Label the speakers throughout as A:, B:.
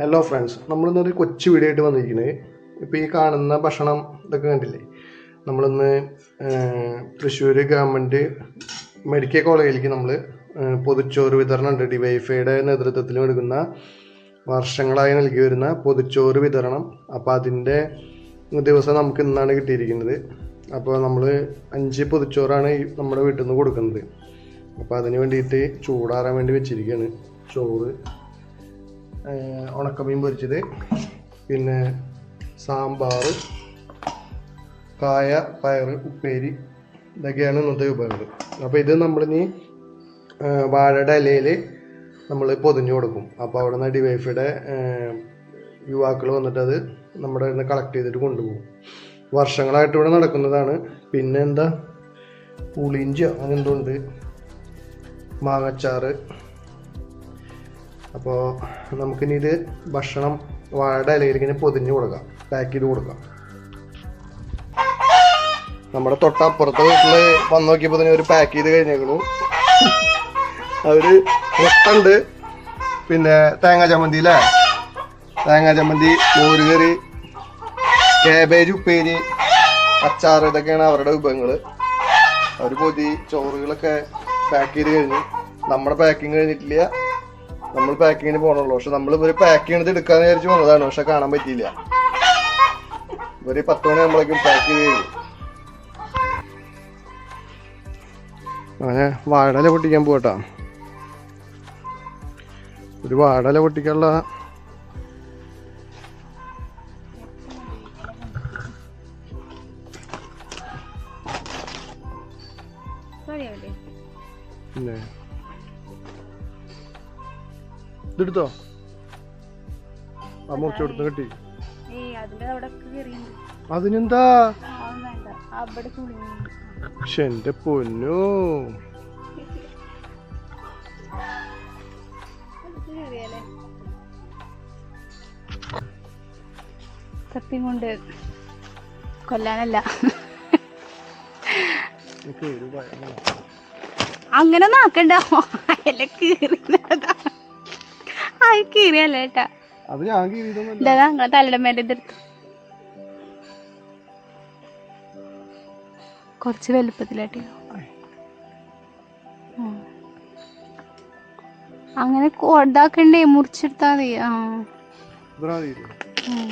A: Hello friends നമ്മളിന്നൊരു കൊച്ചു video ആയിട്ട് വന്നിരിക്കുന്നത് ഇപ്പോൾ ഈ കാണുന്ന ഭക്ഷണം ഇതൊക്കെ കണ്ടില്ലേ? നമ്മളിന്ന് തൃശ്ശൂർ ഗവൺമെന്റ് മെഡിക്കൽ കോളേജിലേക്ക് നമ്മൾ പൊതുച്ചോറ് വിതരണം ഉണ്ട്. ഡിവൈഫൈയുടെ നേതൃത്വത്തിൽ എടുക്കുന്ന വർഷങ്ങളായി നൽകി വരുന്ന പൊതുച്ചോറ് വിതരണം. അപ്പോൾ അതിന്റെ ദിവസം നമുക്ക് ഇന്നാണ് കിട്ടിയിരിക്കുന്നത്. അപ്പോൾ നമ്മൾ അഞ്ച് പൊതുച്ചോറാണ് നമ്മുടെ വീട്ടിൽ നിന്ന് കൊടുക്കുന്നത്. അപ്പോൾ അതിന് വേണ്ടിയിട്ട് ചൂടാറാൻ വേണ്ടി വെച്ചിരിക്കുകയാണ് ചോറ് ഉണക്കമീൻ പൊരിച്ചത്. പിന്നെ സാമ്പാർ കായ പയർ ഉപ്പേരി ഇതൊക്കെയാണ് ഇന്നത്തെ വിഭവങ്ങൾ അപ്പോൾ ഇത് നമ്മൾ ഇനി വാഴയുടെ ഇലയിൽ നമ്മൾ പൊതിഞ്ഞു കൊടുക്കും. അപ്പോൾ അവിടെ നിന്ന് ഡിവൈഫിയുടെ യുവാക്കൾ വന്നിട്ട് അത് നമ്മുടെ നിന്ന് കളക്ട് ചെയ്തിട്ട് കൊണ്ടുപോകും. വർഷങ്ങളായിട്ട് ഇവിടെ നടക്കുന്നതാണ്. പിന്നെ എന്താ? പുളിഞ്ചിയോ അങ്ങനെ എന്തോ ഉണ്ട്. മാങ്ങച്ചാറ്. അപ്പോൾ നമുക്കിനി ഇത് ഭക്ഷണം വാഴയുടെ ഇലയിൽ ഇങ്ങനെ പൊതിഞ്ഞ് കൊടുക്കാം. പാക്ക് ചെയ്ത് കൊടുക്കാം. നമ്മുടെ തൊട്ടപ്പുറത്തെ വീട്ടിൽ വന്ന് നോക്കിയപ്പോൾ തന്നെ ഒരു പാക്ക് ചെയ്ത് കഴിഞ്ഞേക്കണു. അവർ മുട്ടുണ്ട്. പിന്നെ തേങ്ങ ചമ്മന്തി അല്ലേ തേങ്ങ ചമ്മന്തി മോരുകറി കാബേജ് ഉപ്പേരി അച്ചാറ് ഇതൊക്കെയാണ് അവരുടെ വിഭവങ്ങൾ അവർ പൊതി ചോറുകളൊക്കെ പാക്ക് ചെയ്ത് കഴിഞ്ഞു. നമ്മുടെ പാക്കിങ് കഴിഞ്ഞിട്ടില്ല. നമ്മൾ പാക്കിങ്ങിന് പോകണുള്ളൂ പക്ഷെ നമ്മൾ ഇവർ പാക്ക് ചെയ്യണത് എടുക്കാന്ന് വിചാരിച്ച് വന്നതാണ്. പക്ഷെ കാണാൻ പറ്റിയില്ല. ഇവർ പത്ത് മണി നമ്മളേക്കും പാക്ക് ചെയ്ത് അങ്ങനെ വാഴല പൊട്ടിക്കാൻ പോകട്ടാ ഒരു വാഴല പൊട്ടിക്കാനുള്ള പിന്നെ ഇതെടുത്തോ ആ മുറിച്ച് കൊടുത്ത് കിട്ടി. അതിനെന്താ? പക്ഷെ എന്റെ പൊന്നു.
B: സത്യം കത്തി കൊണ്ട് കൊല്ലാനല്ല.
A: അങ്ങനെ ഒരു
B: എല്ലാം കീറി അയല കീറിയതാ ആ കീറിയല്ല ഏട്ടാ?
A: അത് ഞാൻ കീറിയതൊന്നുമല്ല.
B: ഇതാ നിങ്ങളെ തലയുടെ മേലെ ഇതെടുത്തു കുറച്ച് വലുപ്പത്തിലാട്ടി. അങ്ങനെ ഇതാക്കണ്ടേ? മുറിച്ചെടുത്താ മതി ആ
A: മതി ഇത്.
B: ഉം.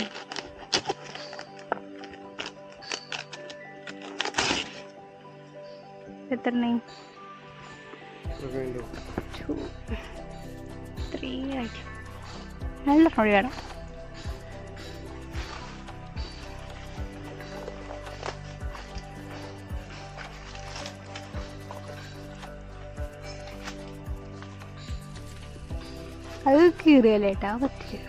B: എത്രണ്ണേ
A: ഇത്രയൊക്കെ ഉണ്ടോ?
B: ത്രീ ആയിട്ട് നല്ല മഴ വേണം. അത് കീറിയല്ലേട്ടാ പറ്റില്ല.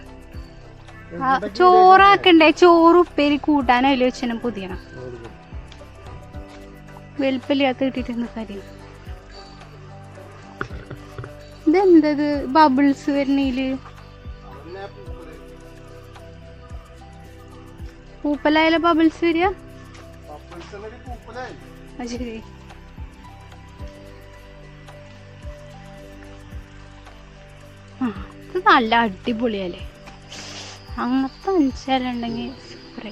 B: ചോറാക്കണ്ടേ? ചോറ് ഉപ്പേരി കൂട്ടാൻ അതിൽ വെച്ചാൽ പുതിയണം വെളുപ്പില്ലാത്ത കിട്ടിയിട്ട് എന്താ കാര്യം? ഇതെന്തത് ബബിൾസ് വരുന്നീൽ. പൂപ്പലായാലോ ബബിൾസ് വരിക? ഇത് നല്ല അടിപൊളിയല്ലേ? അങ്ങനത്തെ അഞ്ചാലുണ്ടെങ്കിൽ സൂപ്പർ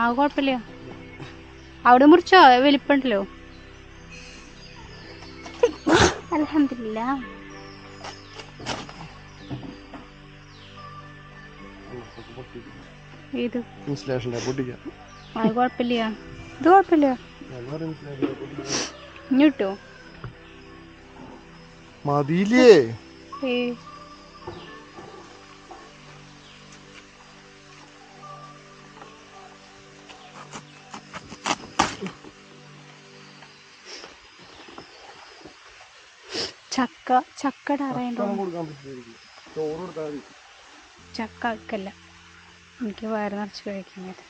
B: ആ കുഴപ്പമില്ല. അവിടെ മുറിച്ചോ? വലിപ്പണ്ടല്ലോ അലഹമില്ല ഏത്?
A: ഇൻസ്റ്റലേഷന്റെ പൊട്ടിക്കാം
B: അത് കുഴപ്പമില്ല. ഇത് കുഴപ്പമില്ല. ഇനി കിട്ടോ
A: മതിയില്ലേ?
B: ചക്ക ചക്കട അറിയണ്ടോ ചക്ക ആക്കല്ല എനിക്ക് വയറ് നിറച്ച് കഴിക്കുന്നത്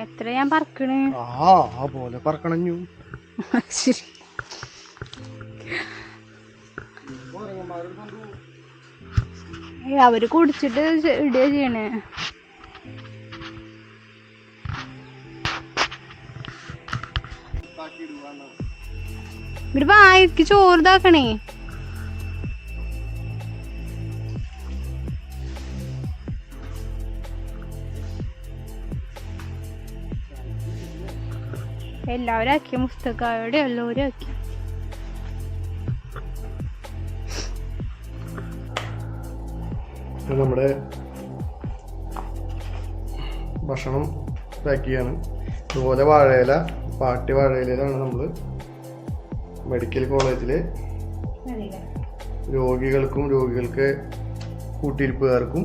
B: എത്ര ഞാൻ പറക്കണ്?
A: ആ പോലെ പറക്കണഞ്ഞു.
B: ശരി. അവർ കുടിച്ചിട്ട് ഇടുക ചെയ്യണേ. ഇവിടെ വായിക്ക് ചോറ് ഇതാക്കണേ. എല്ലാവരും ആക്കി മുസ്തക്കായോടെ എല്ലാവരും ആക്കി.
A: നമ്മുടെ ഭക്ഷണം പാക്ക് ചെയ്യാണ്. അതുപോലെ വാഴയില പാട്ടി വാഴയിലാണ് നമ്മൾ മെഡിക്കൽ കോളേജിലെ രോഗികൾക്കും രോഗികൾക്ക് കൂട്ടിയിരിപ്പുകാർക്കും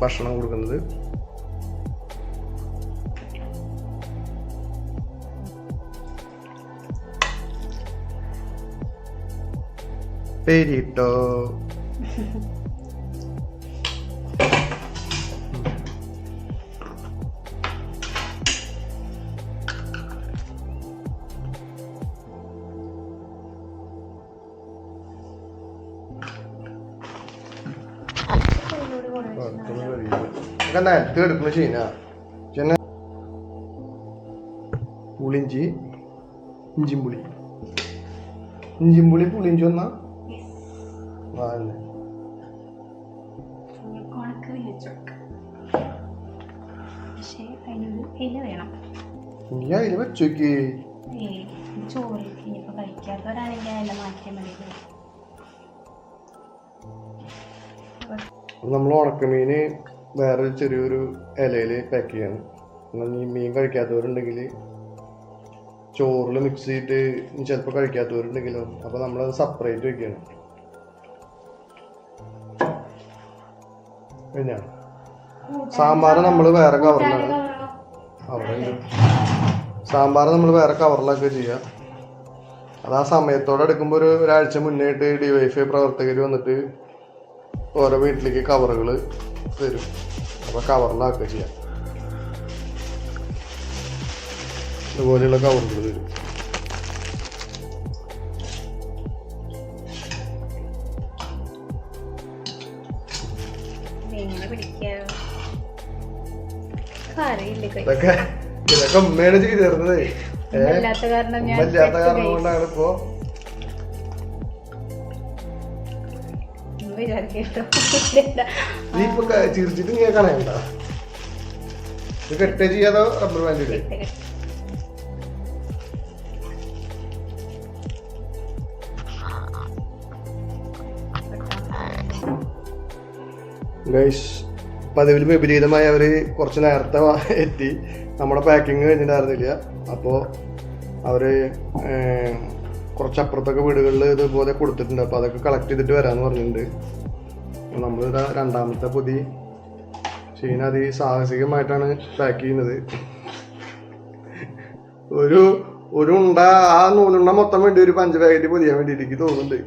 A: ഭക്ഷണം കൊടുക്കുന്നത്. പേരിട്ടോ? നിലത്ത് എടുക്കുന്ന ചെയ്യുന്ന ചെന്ന പുളിഞ്ചി ഇഞ്ചിമ്പുളി. ഇഞ്ചിമ്പുളി പുളിഞ്ചി ഒന്നാ? ആ അല്ലേ
B: പക്ഷേ അതിനൊരു ഇല വേണം.
A: നീ അതിൽ വെച്ചോക്ക്.
B: ചോറ് ഇനിയിപ്പോൾ കഴിക്കാത്തവരാണെങ്കിൽ അതിന്റെ മാറ്റിയാൽ മതി
A: നമ്മൾ ഉണക്കമീന് വേറെ ചെറിയൊരു ഇലയിൽ പാക്ക് ചെയ്യണം. എന്നാൽ ഈ മീൻ കഴിക്കാത്തവരുണ്ടെങ്കിൽ ചോറിൽ മിക്സ് ചെയ്തിട്ട് ചിലപ്പോൾ കഴിക്കാത്തവരുണ്ടെങ്കിലോ അപ്പോൾ നമ്മളത് സെപ്പറേറ്റ് വെക്കുകയാണ് പിന്നെ? സാമ്പാർ നമ്മൾ വേറെ കവറിലാണ് അവിടെ സാമ്പാർ നമ്മൾ വേറെ കവറിലൊക്കെ ചെയ്യുക അത് ആ സമയത്തോടെ എടുക്കുമ്പോൾ ഒരു ഒരാഴ്ച മുന്നേ ഡി ഡിവൈഫൈ പ്രവർത്തകർ വന്നിട്ട് ഓരോ വീട്ടിലേക്ക് കവറുകൾ തരും അപ്പോൾ കവറിലാക്കുക ചെയ്യാം. ഇതുപോലെയുള്ള കവറുകൾ തരും ഇതൊക്കെ ഇതൊക്കെ ഉമ്മയാണ് ചെയ്ത് തരുന്നത്. ഉമ്മയില്ലാത്ത കാരണം കൊണ്ടാണ് ഇപ്പോ
B: വിചാരിക്കട്ടോ
A: നീ ഇപ്പൊ ക- ചിരിച്ചിട്ട് നീ കളയണ്ട. ഇത് കെട്ടേ ചെയ്യാതോ റബ്ബർ ബാൻഡ് ഇടേ ഗൈസ് പതിവിൽ വിപരീതമായി അവർ കുറച്ച് നേരത്തെ എത്തി. നമ്മുടെ പാക്കിങ് കഴിഞ്ഞിട്ടുണ്ടായിരുന്നില്ല അപ്പോൾ അവർ കുറച്ച് അപ്പുറത്തൊക്കെ വീടുകളിൽ ഇതുപോലെ കൊടുത്തിട്ടുണ്ട്. അപ്പോൾ അതൊക്കെ കളക്ട് ചെയ്തിട്ട് വരാമെന്ന് പറഞ്ഞിട്ടുണ്ട്. നമ്മൾ രണ്ടാമത്തെ പൊതി. ഷീന അതി സാഹസികമായിട്ടാണ് പാക്ക് ചെയ്യുന്നത്. ഒരു ഒരു ഉണ്ട ആ നൂലുണ്ട മൊത്തം വേണ്ടി ഒരു പഞ്ച് പാക്കറ്റ് പൊതിയാൻ വേണ്ടിയിട്ട് എനിക്ക് തോന്നുന്നുണ്ട്.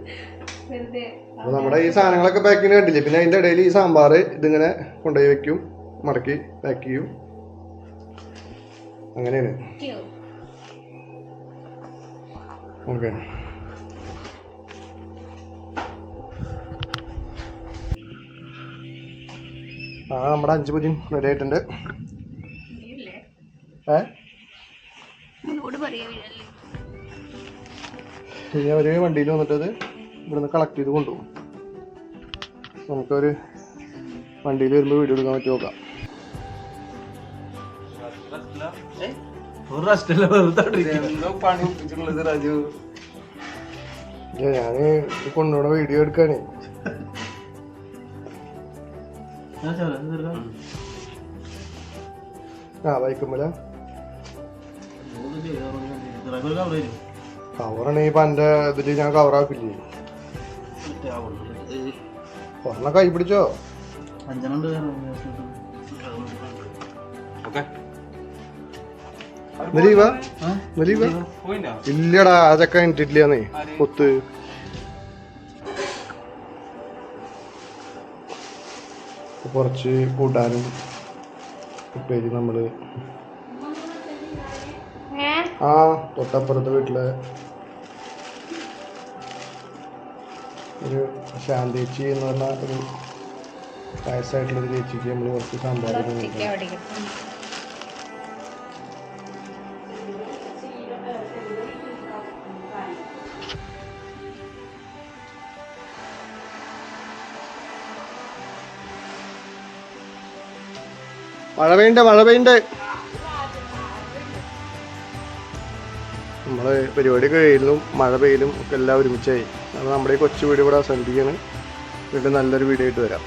A: അപ്പോൾ നമ്മുടെ ഈ സാധനങ്ങളൊക്കെ പാക്ക് ചെയ്യുന്ന കണ്ടില്ലേ? പിന്നെ അതിന്റെ ഇടയിൽ ഈ സാമ്പാർ ഇതിങ്ങനെ കൊണ്ടുപോയി വെക്കും. മടക്കി പാക്ക് ചെയ്യും. അങ്ങനെയാണ്. ഓക്കെ. ആ നമ്മുടെ അഞ്ച് പൂജ്യം റെഡി ആയിട്ടുണ്ട്. ഏ? ഇനി അവർ വണ്ടിയിൽ വന്നിട്ടത് ഇവിടുന്ന് കളക്ട് ചെയ്ത് കൊണ്ടുപോകും. നമുക്കൊരു വണ്ടിയിൽ വരുമ്പോൾ വീഡിയോ എടുക്കാൻ പറ്റി നോക്കാം.
C: ഒരു റെസ്റ്റല്ല രാജു.
A: ഞാൻ കൊണ്ടുപോണ വീഡിയോ എടുക്കാനേ. ആ ബൈക്കുമ്പല കവറാണ് ഇപ്പൊ എന്റെ ഇതിൽ ഞാൻ കവറാക്കില്ലേ ഒരെണ്ണം കൈ പിടിച്ചോ?
C: അഞ്ചെണ്ണുണ്ട്
A: ഇല്ലടാ അതൊക്കെ ഇട്ടിട്ടില്ലേ കൊത്ത് കുറച്ച് കൂട്ടാനും ഉപ്പേരി
B: നമ്മൾ
A: ആ തൊട്ടപ്പുറത്തെ വീട്ടിലെ ഒരു ശാന്തേച്ചി എന്ന് പറഞ്ഞ ഒരു വയസ്സായിട്ടുള്ളൊരു ചേച്ചിക്ക് നമ്മൾ കുറച്ച് സാമ്പാർ മഴ പെയ്യണ്ട മഴ പെയ്യണ്ട നമ്മൾ പരിപാടി കഴിയലും മഴ പെയ്യലും ഒക്കെ എല്ലാം ഒരുമിച്ചായി. നമ്മുടെ ഈ കൊച്ചു വീട് ഇവിടെ അവസാനിപ്പിക്കുകയാണ് വീണ്ടും നല്ലൊരു വീഡിയോ ആയിട്ട് വരാം.